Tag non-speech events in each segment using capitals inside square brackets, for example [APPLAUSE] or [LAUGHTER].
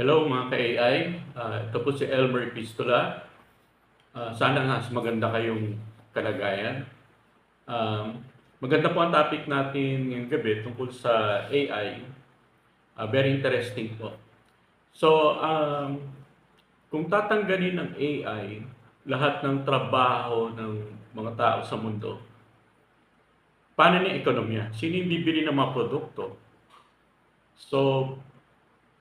Hello mga ka-AI, Ah, ito po si Elmer Pistola. Ah, sana nga maganda kayong kalagayan. Um, maganda po ang topic natin ngayong gabi tungkol sa AI. Ah, very interesting po. So, um, kung tatanggalin ng AI lahat ng trabaho ng mga tao sa mundo, paano na ekonomiya? Sino yung bibili ng mga produkto? So,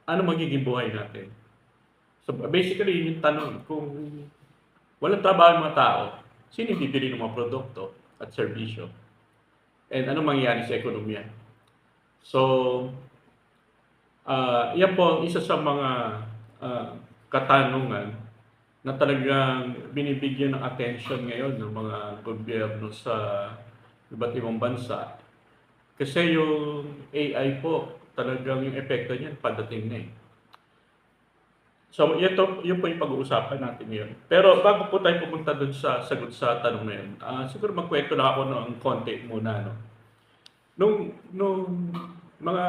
ano magiging buhay natin? So basically, yun yung tanong. Kung walang trabaho ng mga tao, sino yung bibili ng mga produkto at serbisyo? And ano mangyayari sa ekonomiya? So, ah yan po isa sa mga ah, katanungan na talagang binibigyan ng attention ngayon ng mga gobyerno sa iba't ibang bansa. Kasi yung AI po, talagang yung epekto niyan padating na eh. So, ito, yun po yung pag-uusapan natin ngayon. Pero bago po tayo pumunta dun sa sagot sa tanong na yun, ah, siguro magkwento lang ako ng konti muna. No? Nung, nung mga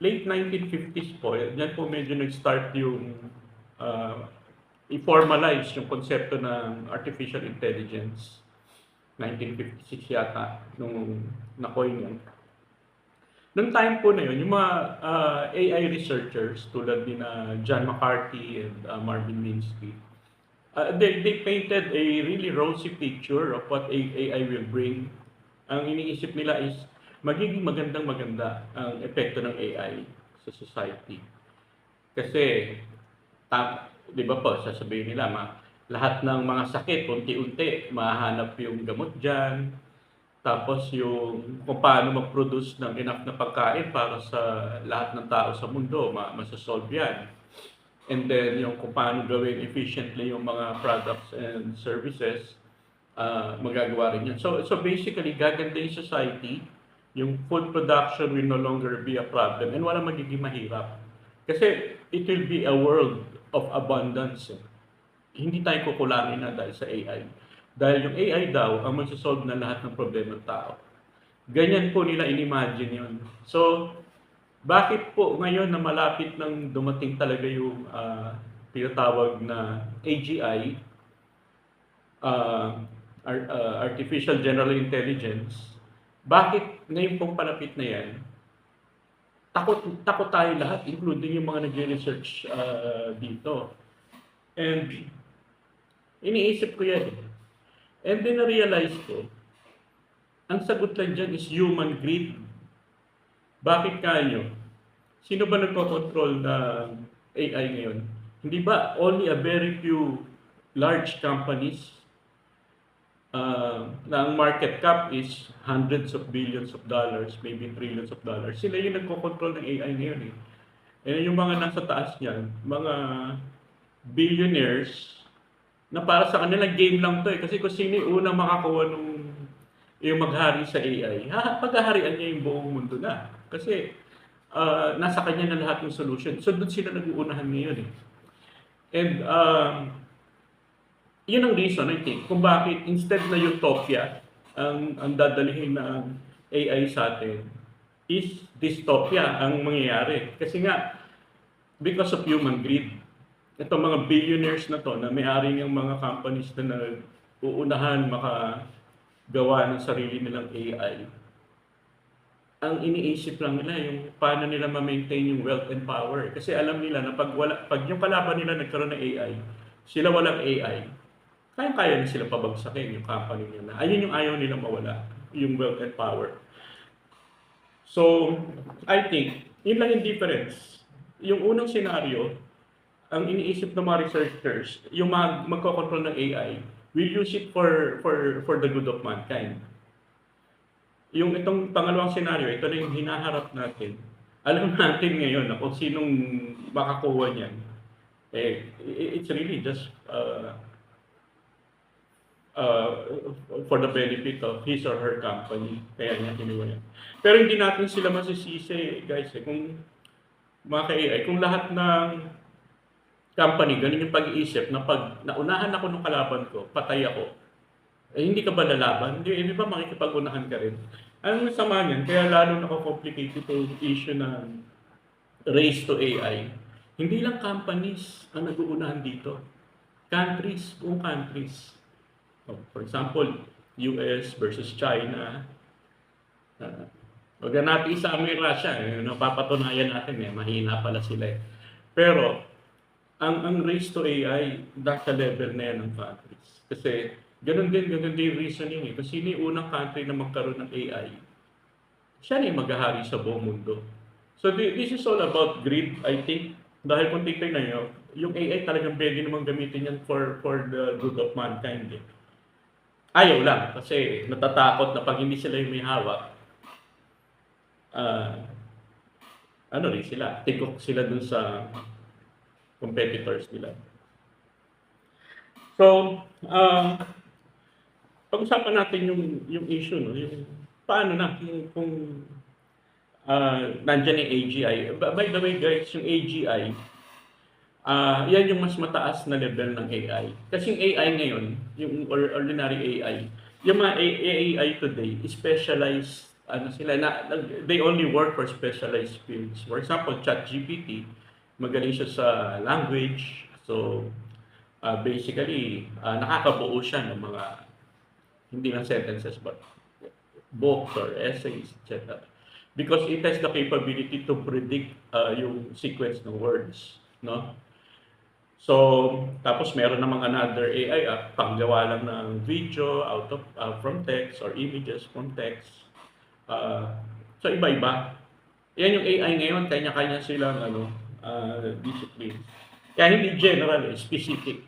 late 1950s po, yan po medyo nag-start yung ah, i-formalize yung konsepto ng artificial intelligence. 1956 yata, nung na-coin yun. Noong time po na yun, yung mga ah, AI researchers tulad ni na John McCarthy and ah, Marvin Minsky, ah, they, they painted a really rosy picture of what AI will bring. Ang iniisip nila is magiging magandang maganda ang epekto ng AI sa society. Kasi, ta, di ba po, sasabihin nila, ma, lahat ng mga sakit, unti-unti, mahanap yung gamot dyan, tapos yung kung paano mag-produce ng enough na pagkain para sa lahat ng tao sa mundo, ma masasolve yan. And then yung kung paano gawin efficiently yung mga products and services, ah, magagawa rin yan. So, so basically, gaganda yung society, yung food production will no longer be a problem and wala magiging mahirap. Kasi it will be a world of abundance. eh. Hindi tayo kukulangin na dahil sa AI. Dahil yung AI daw ang magsasolve na lahat ng problema ng tao. Ganyan po nila in-imagine yun. So, bakit po ngayon na malapit nang dumating talaga yung ah, tinatawag na AGI, ah, Ar- ah, Artificial General Intelligence, bakit ngayon pong palapit na yan, takot takot tayo lahat, including yung mga nag-research ah, dito. And iniisip ko yan. And then na-realize ko, ang sagot lang dyan is human greed. Bakit kayo? Sino ba nagko-control ng AI ngayon? Hindi ba only a very few large companies uh, na ang market cap is hundreds of billions of dollars, maybe trillions of dollars. Sila yung nagko-control ng AI ngayon eh. And yung mga nasa taas niyan, mga billionaires na para sa kanila game lang to eh. Kasi kung sino yung unang makakuha nung yung maghari sa AI, ha, paghaharian niya yung buong mundo na. Kasi ah, nasa kanya na lahat ng solution. So doon sila nag-uunahan ngayon eh. And um, yun ang reason, I think, kung bakit instead na utopia ang, ang dadalhin ng AI sa atin, is dystopia ang mangyayari. Kasi nga, because of human greed, itong mga billionaires na to na may-ari ng mga companies na nag-uunahan makagawa ng sarili nilang AI, ang iniisip lang nila yung paano nila ma-maintain yung wealth and power. Kasi alam nila na pag, wala, pag yung kalaban nila nagkaroon ng AI, sila walang AI, kaya-kaya na sila pabagsakin yung company nila. Ayun yung ayaw nila mawala, yung wealth and power. So, I think, yun lang yung difference. Yung unang senaryo, ang iniisip ng mga researchers, yung mag magkocontrol ng AI, will use it for for for the good of mankind. Yung itong pangalawang senaryo, ito na yung hinaharap natin. Alam natin ngayon na kung sinong makakuha niyan. Eh, it's really just uh, uh, for the benefit of his or her company. Kaya niya kinuha yan. Pero hindi natin sila masisisi, guys. Eh. Kung mga ka-AI, kung lahat ng company, ganun yung pag-iisip na pag naunahan ako ng kalaban ko, patay ako. Eh, hindi ka ba lalaban? Hindi, hindi ba makikipag-unahan ka rin? Anong masama niyan? Kaya lalo nakakomplicate ito issue ng race to AI. Hindi lang companies ang nag-uunahan dito. Countries, buong countries. Oh, For example, US versus China. Uh, Huwag na natin isama yung Russia. Eh. Napapatunayan natin eh. Mahina pala sila eh. Pero, ang, ang race to AI, nasa level na yan ng countries. Kasi, ganun din, ganun din reasoning eh. Kasi sino yung unang country na magkaroon ng AI? Siya na yung maghahari sa buong mundo. So, thi- this is all about greed, I think. Dahil kung titignan nyo, yung AI talagang pwede namang gamitin yan for, for the good of mankind eh. Ayaw lang, kasi natatakot na pag hindi sila yung may hawak, ah, ano rin sila, tikok sila dun sa competitors nila. So, um, pag-usapan natin yung, yung issue, no? yung paano na, kung, kung ah, nandyan yung AGI. By the way guys, yung AGI, ah yan yung mas mataas na level ng AI. Kasi yung AI ngayon, yung or- ordinary AI, yung mga AI today, specialized ano sila na they only work for specialized fields. For example, ChatGPT, magaling siya sa language. So ah, basically, ah, nakakabuo siya ng mga hindi lang sentences but books or essays, etc. Because it has the capability to predict uh, yung sequence ng words, no? So, tapos meron namang another AI app, panggawa lang ng video out of uh, from text or images from text. Uh, so iba-iba. Yan yung AI ngayon, kanya-kanya silang ano, uh, discipline. Kaya hindi general, eh, specific.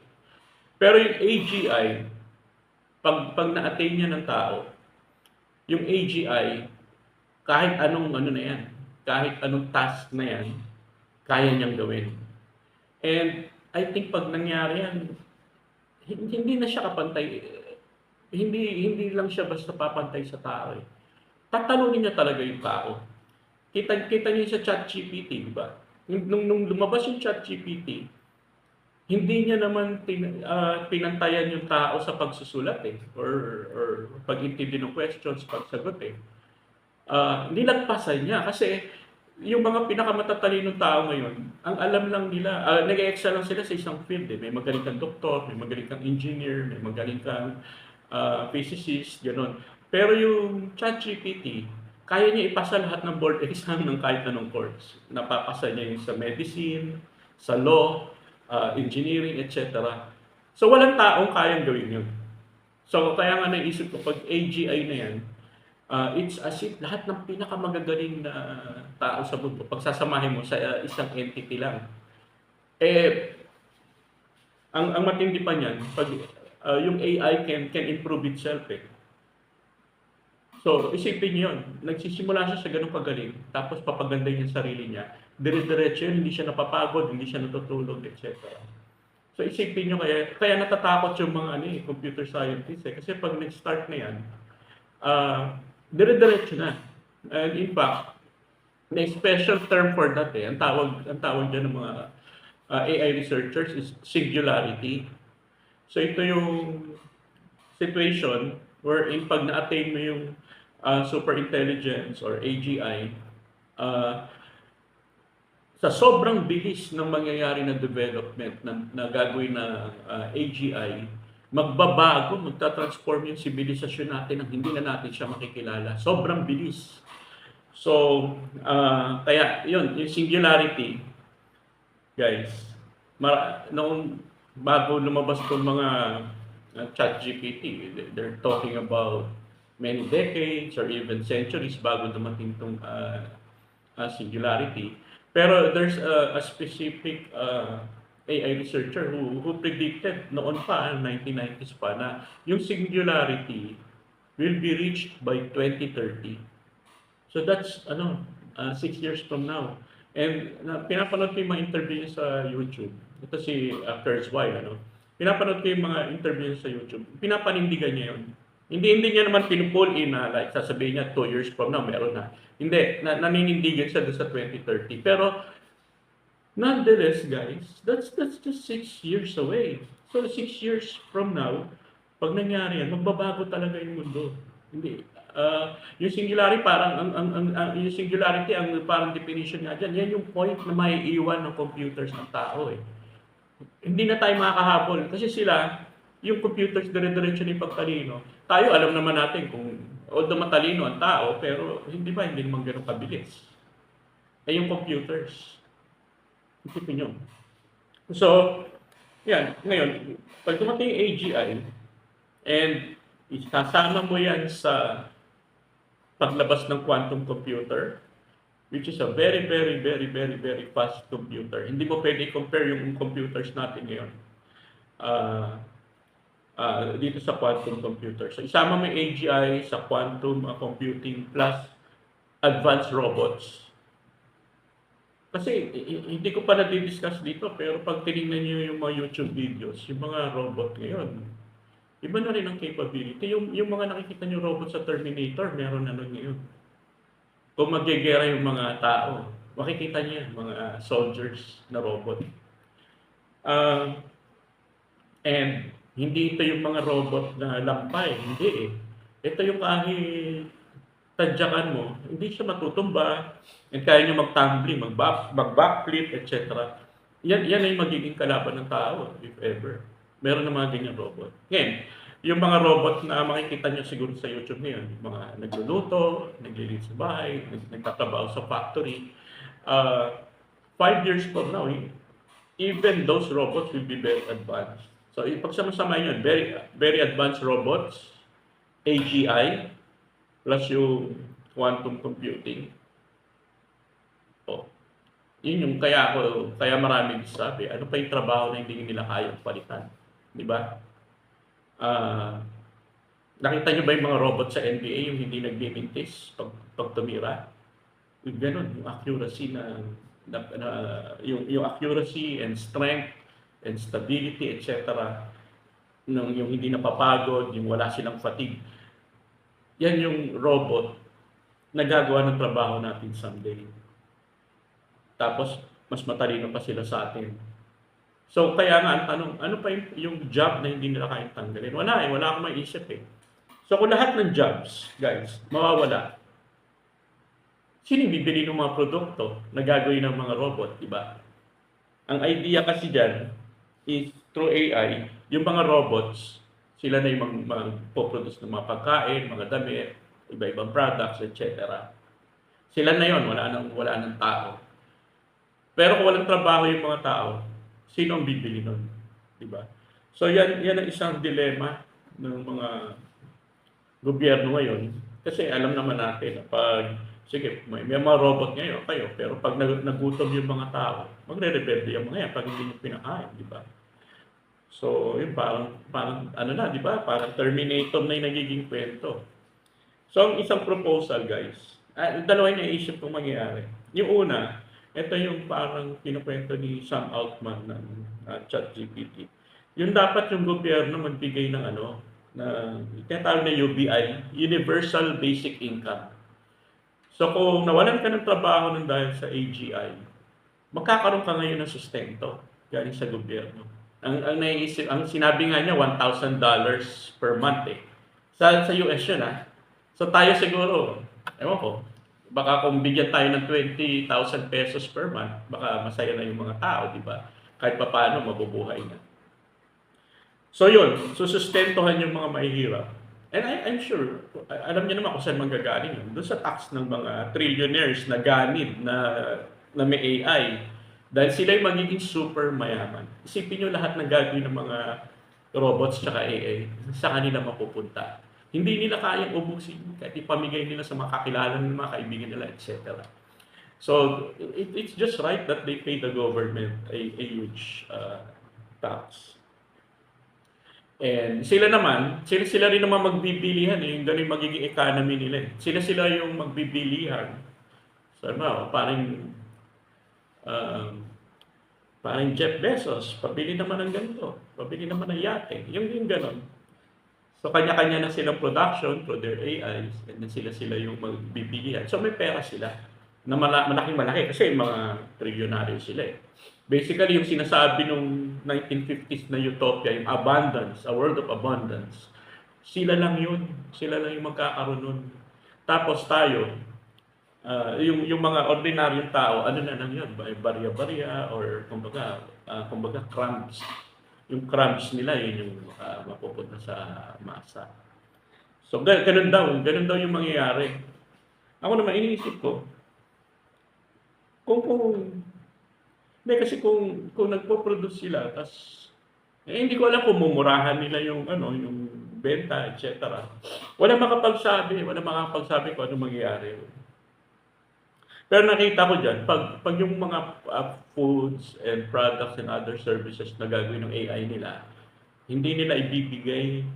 Pero yung AGI, pag, pag na-attain niya ng tao, yung AGI, kahit anong ano na yan, kahit anong task na yan, kaya niyang gawin. And I think pag nangyari yan, hin- hindi na siya kapantay. Hindi hindi lang siya basta papantay sa tao. Eh. Tatalunin niya talaga yung tao. Kita kita niyo sa ChatGPT, di ba? Nung, nung, lumabas yung ChatGPT, hindi niya naman tin, ah, pinantayan yung tao sa pagsusulat eh or or pag-intindi ng questions, pagsagot eh. Ah, nilagpasan niya kasi yung mga pinakamatatalino tao ngayon, ang alam lang nila, uh, nag-excel lang sila sa isang field eh. May magaling kang doktor, may magaling kang engineer, may magaling kang ah, physicist, gano'n. Pero yung ChatGPT, kaya niya ipasa lahat ng board exam ng kahit anong course. Napapasa niya yung sa medicine, sa law, ah, engineering, etc. So walang taong kayang gawin yun. So kaya nga naisip ko, pag AGI na yan, ah, it's as if lahat ng pinakamagagaling na tao sa mundo, pagsasamahin mo sa ah, isang entity lang. Eh, ang, ang matindi pa niyan, pag ah, yung AI can, can improve itself eh. So, isipin niyo yun. Nagsisimula siya sa ganung kagaling, tapos papaganda yung sarili niya. Dire-diretso hindi siya napapagod, hindi siya natutulog, etc. So, isipin niyo kaya, kaya natatakot yung mga ano, eh, computer scientists eh. Kasi pag nag-start na yan, ah, dire-diretso na. And in fact, may special term for that eh. Ang tawag, ang tawag dyan ng mga ah, AI researchers is singularity. So, ito yung situation wherein pag na-attain mo yung uh, super intelligence or AGI, uh, sa sobrang bilis ng mangyayari na development na, na gagawin na uh, AGI, magbabago, magta-transform yung sibilisasyon natin nang hindi na natin siya makikilala. Sobrang bilis. So, uh, kaya yun, yung singularity, guys, mara, noong bago lumabas itong mga uh, chat GPT, they're talking about many decades or even centuries bago dumating itong uh, uh, singularity. Pero there's a, a specific uh, AI researcher who, who predicted noon pa, 1990s pa, na yung singularity will be reached by 2030. So that's ano, uh, six years from now. And na, pinapanood ko yung mga interview niya sa YouTube. Ito si uh, Kurzweil, ano. Pinapanood ko yung mga interview sa YouTube. Pinapanindigan niya yun. Hindi hindi niya naman pinupull in na like sasabihin niya two years from now meron na. Hindi, na, naninindigan siya doon sa 2030. Pero nonetheless, guys, that's that's just six years away. So six years from now, pag nangyari yan, magbabago talaga yung mundo. Hindi, Ah, yung singularity parang ang, ang, ang, ang- yung singularity ang parang definition nga dyan, yan yung point na may iwan ng computers ng tao eh. Hindi na tayo makakahabol kasi sila, yung computers dire-diretso ni pagtalino. Tayo alam naman natin kung although matalino ang tao, pero hindi ba hindi naman ganun kabilis. Eh yung computers, isipin nyo. So, yan, ngayon, pag dumating yung AGI, and isasama mo yan sa paglabas ng quantum computer, which is a very, very, very, very, very fast computer. Hindi mo pwede compare yung computers natin ngayon ah ah, dito sa quantum computer. So, isama mo yung AGI sa quantum ah, computing plus advanced robots. Kasi hindi ko pa na-discuss dito, pero pag tinignan niyo yung mga YouTube videos, yung mga robot ngayon, iba na rin ang capability. Yung, yung mga nakikita niyo robot sa Terminator, meron na nun ngayon. Kung magigera yung mga tao, makikita niyo yan, mga soldiers na robot. Ah, and hindi ito yung mga robot na lampay, hindi eh. Ito yung kahit tadyakan mo, hindi siya matutumba, and kaya niya mag-tumbling, mag-back, mag-backflip, etc. Yan, yan ay magiging kalaban ng tao, if ever. Meron na mga ganyan robot. Ngayon, yung mga robot na makikita niyo siguro sa YouTube ngayon, mga nagluluto, naglilinis sa bahay, nag- nagtatrabaho sa factory, uh, five years from now, eh, even those robots will be very advanced. So, ipagsama-sama yun, very, very advanced robots, AGI, plus yung quantum computing. Oh. Yun yung kaya ako, kaya marami sabi, ano pa yung trabaho na hindi nila kayang palitan? Di ba? Ah, nakita niyo ba yung mga robot sa NBA yung hindi nagbimintis pag, pag tumira? Ganun, yung accuracy na, na, na- yung, yung accuracy and strength and stability, etc. Nung, yung hindi napapagod, yung wala silang fatigue. Yan yung robot na gagawa ng trabaho natin someday. Tapos, mas matalino pa sila sa atin. So, kaya nga, ang ano pa yung, job na hindi nila kayang tanggalin? Wala eh, wala akong maisip eh. So, kung lahat ng jobs, guys, mawawala, sino bibili ng mga produkto na gagawin ng mga robot, di ba? Ang idea kasi dyan through AI, yung mga robots, sila na yung mag- magpo-produce ng mga pagkain, mga damit, iba-ibang products, etc. Sila na yon wala nang wala nang tao. Pero kung walang trabaho yung mga tao, sino ang bibili nun? Di ba? So yan, yan ang isang dilema ng mga gobyerno ngayon. Kasi alam naman natin na pag, sige, may, may mga robot ngayon kayo, pero pag nag, nagutom yung mga tao, magre-rebelde yung mga yan pag hindi nyo pinakain, di ba? So, yun parang, parang ano na, di ba? Parang Terminator na yung nagiging kwento. So, ang isang proposal, guys, ah, dalawa yung naisip kong mangyayari. Yung una, ito yung parang kinukwento ni Sam Altman ng uh, ChatGPT. Yung dapat yung gobyerno magbigay ng ano, na tinatawag na UBI, Universal Basic Income. So kung nawalan ka ng trabaho ng dahil sa AGI, magkakaroon ka ngayon ng sustento galing sa gobyerno. Ang, ang naiisip, ang sinabi nga niya, $1,000 per month eh. Sa, sa US yun ah. So tayo siguro, ewan ko, baka kung bigyan tayo ng 20,000 pesos per month, baka masaya na yung mga tao, di ba? Kahit pa paano, mabubuhay na. So yun, susustentuhan yung mga mahihirap. And I, I'm sure, alam niyo naman kung saan manggagaling yun. Doon sa tax ng mga trillionaires na ganid na, na may AI. Dahil sila yung magiging super mayaman. Isipin niyo lahat ng gagawin ng mga robots tsaka AI sa kanila mapupunta. Hindi nila kayang ubusin kahit ipamigay nila sa mga kakilala ng mga kaibigan nila, etc. So, it, it's just right that they pay the government a, a huge uh, tax. And sila naman, sila sila rin naman magbibilihan eh, yung ganun magiging economy nila. eh. Sila sila yung magbibilihan. So, ano, parang um, parang Jeff Bezos, pabili naman ng ganito, pabili naman ng yate, yung yung ganun. So, kanya-kanya na silang production through their AIs, then sila-sila yung magbibilihan. So, may pera sila na mala- malaking malaki kasi mga trilyonaryo sila eh. Basically, yung sinasabi nung 1950s na utopia, yung abundance, a world of abundance, sila lang yun. Sila lang yung magkakaroon nun. Tapos tayo, ah, yung, yung mga ordinaryong tao, ano na lang yun, ba- barya-barya or kumbaga, ah, kumbaga crumbs. Yung crumbs nila, yun yung ah, mapupunta sa masa. So, ga- ganun daw, ganun daw yung mangyayari. Ako naman, iniisip ko, kung, kung, hindi kasi kung, kung nagpo-produce sila, tas, eh, hindi ko alam kung mumurahan nila yung, ano, yung benta, etc. Wala makapagsabi, wala makapagsabi kung ano mangyayari. Pero nakita ko dyan, pag, pag yung mga uh, foods and products and other services na gagawin ng AI nila, hindi nila ibibigay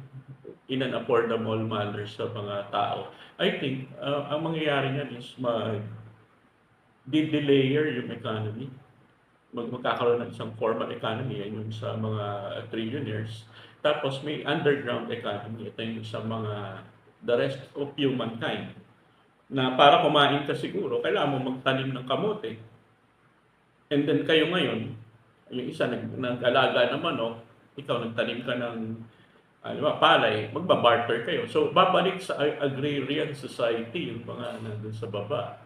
in an affordable manner sa mga tao. I think, uh, ang mangyayari niyan is mag di-delayer yung economy. Mag magkakaroon ng isang formal economy, yan yung sa mga trillionaires. Tapos may underground economy, ito yung sa mga the rest of humankind. Na para kumain ka siguro, kailangan mo magtanim ng kamote. And then kayo ngayon, yung isa nag, nag-alaga ng manok, ikaw nagtanim ka ng ano ba, palay, magbabarter kayo. So, babalik sa ag- agrarian society yung mga nandun sa baba.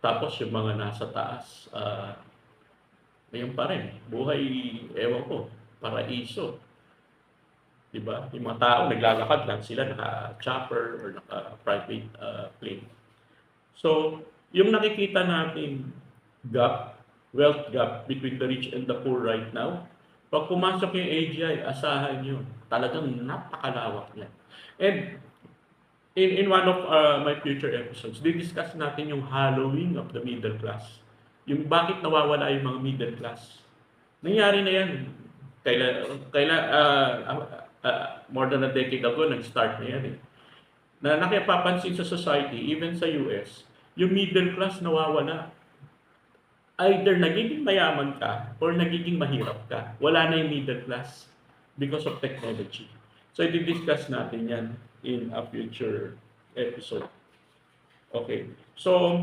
Tapos yung mga nasa taas, ah, ngayon pa rin, buhay, ewan ko, paraiso. Diba? Yung mga tao, naglalakad lang sila, naka-chopper or naka-private ah, plane. So, yung nakikita natin gap, wealth gap between the rich and the poor right now, pag pumasok yung AGI, asahan nyo, talagang napakalawak niya. And in, in one of uh, my future episodes, di-discuss natin yung hallowing of the middle class. Yung bakit nawawala yung mga middle class. Nangyari na yan. Kaila, kaila, uh, uh, uh, more than a decade ago, nag-start na yan eh. Na nakipapansin sa society, even sa US, yung middle class nawawala. Either nagiging mayaman ka or nagiging mahirap ka. Wala na yung middle class because of technology. So, i-discuss natin yan in a future episode. Okay. So,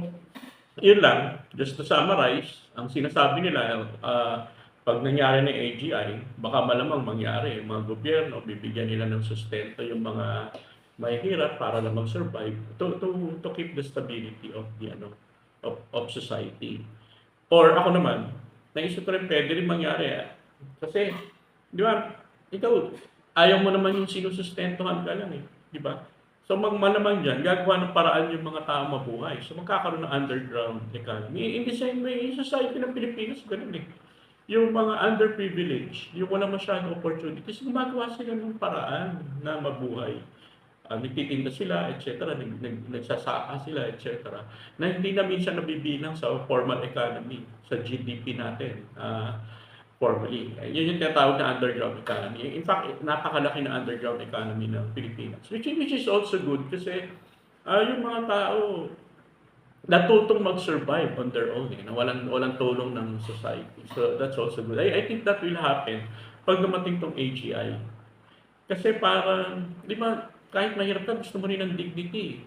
yun lang. Just to summarize, ang sinasabi nila, uh, pag nangyari ng AGI, baka malamang mangyari. Mga gobyerno, bibigyan nila ng sustento yung mga mahihirap para lang mag-survive to, to, to keep the stability of the ano of, of society. Or ako naman, naisip ko rin pwede rin mangyari. ah. Kasi, di ba, ikaw, ayaw mo naman yung sinusustentuhan ka lang eh. Di ba? So mag malamang dyan, gagawa ng paraan yung mga tao mabuhay. So magkakaroon ng underground economy. In the same way, yung society ng Pilipinas, ganun eh. Yung mga underprivileged, yung wala masyadong opportunities, gumagawa sila ng paraan na mabuhay. Uh, nagtitinda sila, etc. Nag, nag, nagsasaka sila, etc. Na hindi na minsan nabibilang sa formal economy, sa GDP natin. Uh, formally. Eh, Yun yung tinatawag na underground economy. In fact, napakalaki na underground economy ng Pilipinas. Which, which is also good kasi ah, yung mga tao natutong mag-survive on their own. Eh, na walang, walang tulong ng society. So that's also good. I, I think that will happen pag dumating tong AGI. Kasi parang, di ba, kahit mahirap ka, gusto mo rin ng dignity.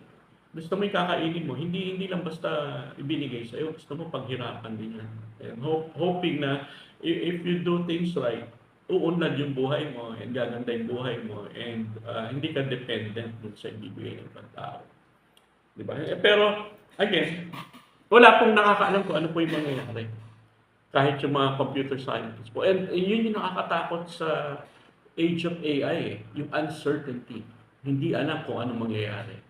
Gusto mo yung kakainin mo. Hindi hindi lang basta ibinigay sa'yo. Gusto mo paghirapan din yan. And hope, hoping na if you do things right, uunlad yung buhay mo and gaganda yung buhay mo and ah, hindi ka dependent dun sa ibibigay ng ibang tao. Di ba? Eh, pero, again, wala pong nakakaalam kung ano po yung mangyayari. Kahit yung mga computer scientists po. And eh, yun yung nakakatakot sa age of AI, eh, yung uncertainty. Hindi alam kung ano mangyayari.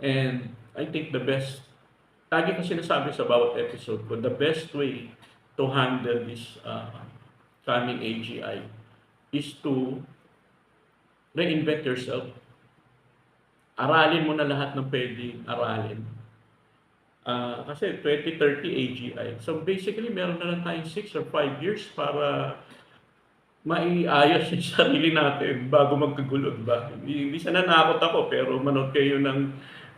And I think the best, lagi ko sinasabi sa bawat episode ko, the best way to handle this uh, coming AGI is to reinvent yourself. Aralin mo na lahat ng pwedeng aralin. Ah, kasi 2030 AGI. So basically, meron na lang tayong 6 or 5 years para maiayos [LAUGHS] yung sarili natin bago magkagulo, ba? Hindi, hindi sa nanakot ako, pero manood kayo ng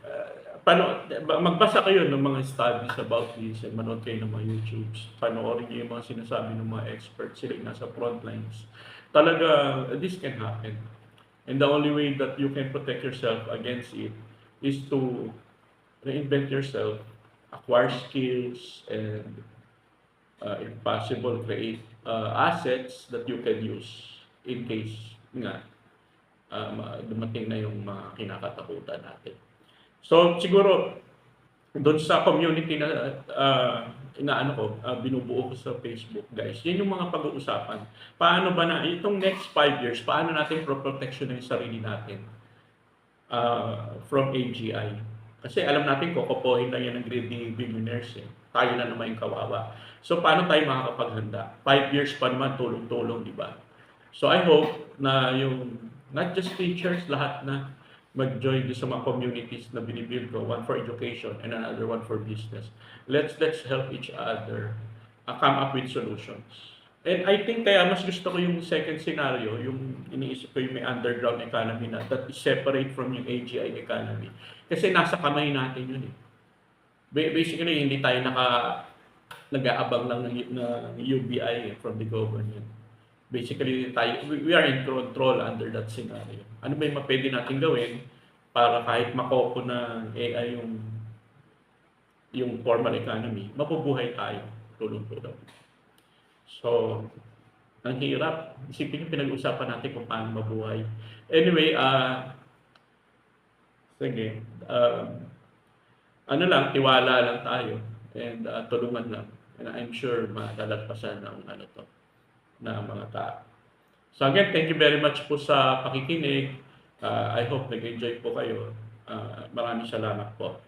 uh, pano, magbasa kayo ng mga studies about this manood kayo ng mga YouTubes. Panoorin niyo yung mga sinasabi ng mga experts, sila yung nasa front lines. Talaga, this can happen. And the only way that you can protect yourself against it is to reinvent yourself, acquire skills, and uh, if possible, create uh, assets that you can use in case nga um, dumating na yung mga kinakatakutan natin. So siguro doon sa community na ah, inaano ko, ah, binubuo ko sa Facebook, guys. Yan yung mga pag-uusapan. Paano ba na itong next five years, paano natin protection yung sarili natin ah, from AGI? Kasi alam natin kokopohin lang yan ng greedy billionaires eh. Tayo na naman yung kawawa. So paano tayo makakapaghanda? Five years pa naman tulong-tulong, di ba? So I hope na yung not just teachers, lahat na mag-join sa mga communities na binibuild ko. One for education and another one for business. Let's let's help each other uh, come up with solutions. And I think kaya mas gusto ko yung second scenario, yung iniisip ko yung may underground economy na that is separate from yung AGI economy. Kasi nasa kamay natin yun eh. Ba- Basically, hindi tayo naka nag-aabang lang ng, ng UBI from the government. Basically, tayo, we, we are in control under that scenario. Ano ba yung pwede natin gawin para kahit makopo ng AI yung yung formal economy, mabubuhay tayo tulong-tulong. So, ang hirap. Isipin nyo, pinag-usapan natin kung paano mabuhay. Anyway, ah sige, um, ano lang, tiwala lang tayo and ah, tulungan lang. And I'm sure madalagpasan ng ano to, na mga tao. So again, thank you very much po sa pakikinig. Ah, I hope nag-enjoy po kayo. Ah, maraming salamat po.